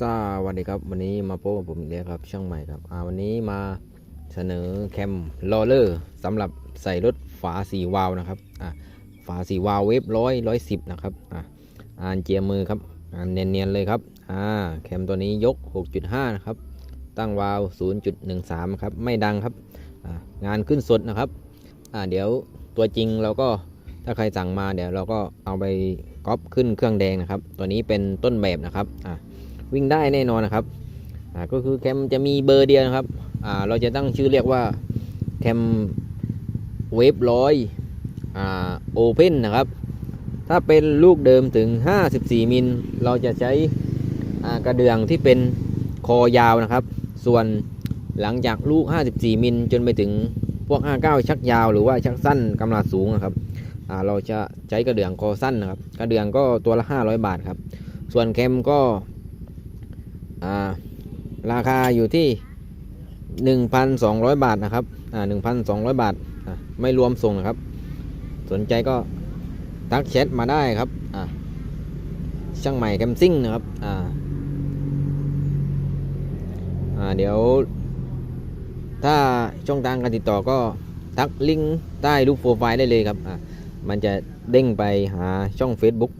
สวัสดีครับ วันนี้มาพบกับผมอีกแล้วครับ ช่างใหม่ครับอ่าวันนี้มาเสนอแคมลอเลอร์สำหรับใส่รถฝาสีวาล์วนะครับอ่าฝาสีวาล์วเวฟร้อยร้อยสิบนะครับอ่าอ่านเจียมือครับอ่านเนียนๆเลยครับอ่าแคมตัวนี้ยก 6.5 นะครับ ตั้งวาล์ว0.13 ครับ ไม่ดังครับอ่างานขึ้นสดนะครับอ่าเดี๋ยวตัวจริงเราก็ถ้าใครสั่งมาเดี๋ยวเราก็เอาไปก๊อปขึ้นเครื่องแดงนะครับ ตัวนี้เป็นต้นแบบนะครับอ่า วิ่งได้แน่นอนนะครับก็คือแคมจะมีเบอร์เดียวนะครับเราจะตั้งชื่อเรียกว่าแคมเวฟร้อยโอเพนนะครับ ถ้าเป็นลูกเดิมถึง 54 มิล เราจะใช้กระเดื่องที่เป็นคอยาวนะครับ ส่วนหลังจากลูก 54 มิลจนไปถึงพวก 59 ชักยาวหรือว่าชักสั้นกำลังสูงนะครับเราจะใช้กระเดื่องคอสั้นนะครับ กระเดื่องก็ตัวละ 500 บาทครับ ส่วนแคมก็ อ่าราคาอยู่ที่ 1,200 บาทนะครับอ่า1,200 บาทอ่าไม่รวมส่งนะครับ สนใจก็ทักแชทมาได้ครับอ่าช่างใหม่แคมซิ่งนะครับอ่าอ่าเดี๋ยว ถ้าช่องทางการติดต่อก็ทักลิงก์ใต้รูปโปรไฟล์ได้เลยครับอ่ามันจะเด้งไปหาช่อง Facebook